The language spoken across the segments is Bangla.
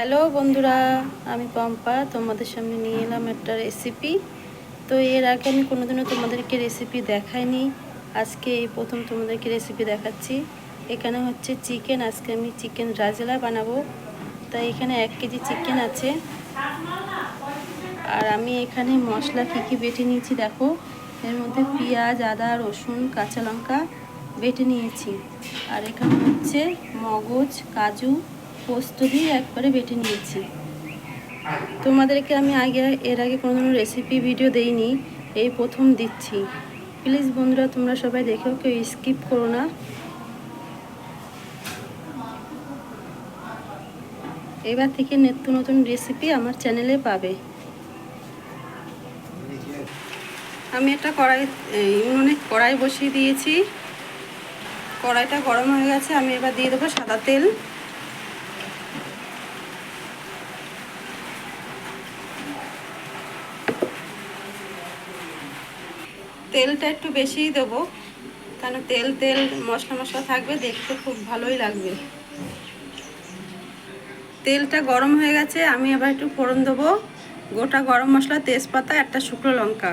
হ্যালো বন্ধুরা, আমি পম্পা, তোমাদের সামনে নিয়ে এলাম একটা রেসিপি তো এর আগে আমি কোনোদিনও তোমাদেরকে রেসিপি দেখাইনি। আজকে এই প্রথম তোমাদেরকে রেসিপি দেখাচ্ছি। এখানে হচ্ছে চিকেন আজকে আমি চিকেন রাজলা বানাবো। তাই এখানে এক কেজি চিকেন আছে। আর আমি এখানে মশলা কী কী বেটে নিয়েছি দেখো। এর মধ্যে পেঁয়াজ, আদা, রসুন, কাঁচা লঙ্কা বেটে নিয়েছি। আর এখানে হচ্ছে মগজ, কাজু পোস্ত দিয়ে একবারে বেটে নিয়েছি। তোমাদেরকে আমি আগে, এর আগে কোনো রেসিপি ভিডিও দেইনি, এই প্রথম দিচ্ছি। প্লিজ বন্ধুরা, তোমরা সবাই দেখেও কেউ স্কিপ করো না। এবার থেকে নিত্য নতুন রেসিপি আমার চ্যানেলে পাবে। আমি একটা কড়াই উনুনে কড়াই বসিয়ে দিয়েছি। কড়াইটা গরম হয়ে গেছে, আমি এবার দিয়ে দেবো সাদা তেল। তেলটা একটু বেশিই দেবো, কেন তেল তেল, মশলা মশলা থাকবে, দেখতে খুব ভালোই লাগবে। তেলটা গরম হয়ে গেছে, আমি আবার একটু ফোড়ন দেবো। গোটা গরম মশলা, তেজপাতা, একটা শুকনো লঙ্কা।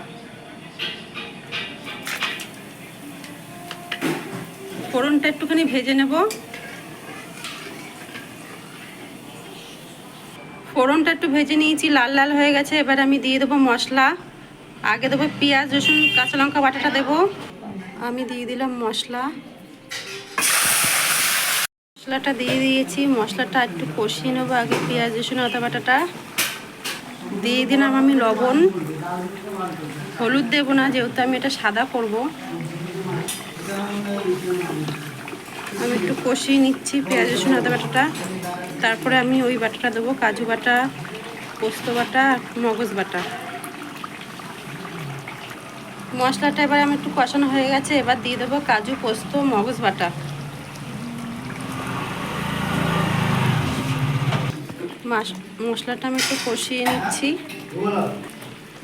ফোড়নটা একটুখানি ভেজে নেব। ফোড়নটা একটু ভেজে নিয়েছি, লাল লাল হয়ে গেছে, এবার আমি দিয়ে দেবো মশলা। আগে দেবো পেঁয়াজ রসুন কাঁচা লঙ্কা বাটাটা দেবো। আমি দিয়ে দিলাম মশলা। মশলাটা দিয়ে দিয়েছি। মশলাটা একটু কষিয়ে নেব আগে পেঁয়াজ রসুন আদা বাটাটা। দিয়ে দিলাম আমি লবণ। হলুদ দেবো না যেহেতু আমি এটা সাদা করব। আমি একটু কষিয়ে নিচ্ছি পেঁয়াজ রসুন আদা বাটাটা। তারপরে আমি ওই বাটাটা দেবো কাজু বাটা পোস্ত বাটা মগজ বাটা। মশলাটা এবার আমি একটু কষানো হয়ে গেছে, এবার দিয়ে দেবো কাজু, পোস্ত, মগজ বাটা। মশলাটা আমি একটু কষিয়ে নিচ্ছি।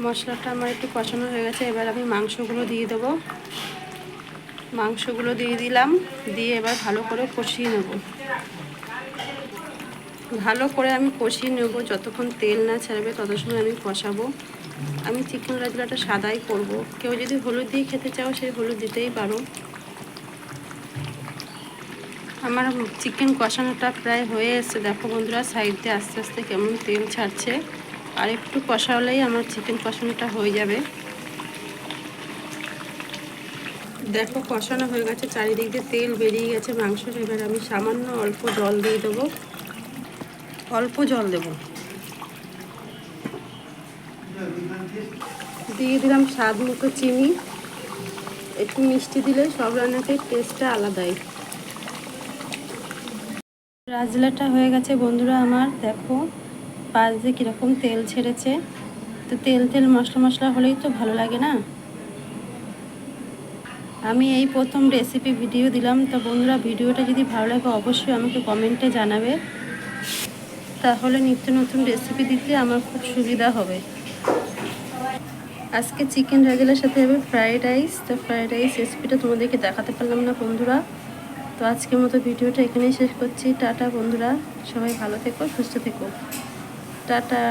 মশলাটা আমার একটু কষানো হয়ে গেছে, এবার আমি মাংসগুলো দিয়ে দেবো। মাংসগুলো দিয়ে দিলাম, দিয়ে এবার ভালো করে কষিয়ে নেব। ভালো করে আমি কষিয়ে নেব, যতক্ষণ তেল না ছাড়বে তত সময় আমি কষাবো। আমি চিকেন রাজলাটা সাদাই করব। কেউ যদি হলুদ দিয়ে খেতে চাও, সেই হলুদ দিতেই পারো। আমার চিকেন কষানোটা প্রায় হয়ে এসছে। দেখো বন্ধুরা সাইড দিয়ে আস্তে আস্তে কেমন তেল ছাড়ছে। আর একটু কষা হলেই আমার চিকেন কষানোটা হয়ে যাবে। দেখো, কষানো হয়ে গেছে। চারিদিক দিয়ে তেল বেরিয়ে গেছে মাংসটা এবার আমি সামান্য অল্প জল দিয়ে দেবো। অল্প জল দেব। দিয়ে দিলাম স্বাদ মতো চিনি। একটু মিষ্টি দিলে সব রান্নাতে টেস্টটা আলাদাই। রাজলাটা হয়ে গেছে বন্ধুরা আমার, দেখো পাশ দিয়ে কীরকম তেল ছেড়েছে। তো তেল তেল মশলা মশলা হলেই তো ভালো লাগে না? আমি এই প্রথম রেসিপি ভিডিও দিলাম। তো বন্ধুরা, ভিডিওটা যদি ভালো লাগে অবশ্যই আমাকে কমেন্টে জানাবে। তাহলে নিত্য নতুন রেসিপি দিতে আমার খুব সুবিধা হবে। আজকে চিকেন রাগেলার সাথে হবে ফ্রায়েড রাইস তো ফ্রায়েড রাইস রেসিপিটা তোমাদেরকে দেখাতে পারলাম না বন্ধুরা। তো আজকের মতো ভিডিওটা এখানেই শেষ করছি। টাটা বন্ধুরা। সবাই ভালো থেকো, সুস্থ থেকো। টাটা।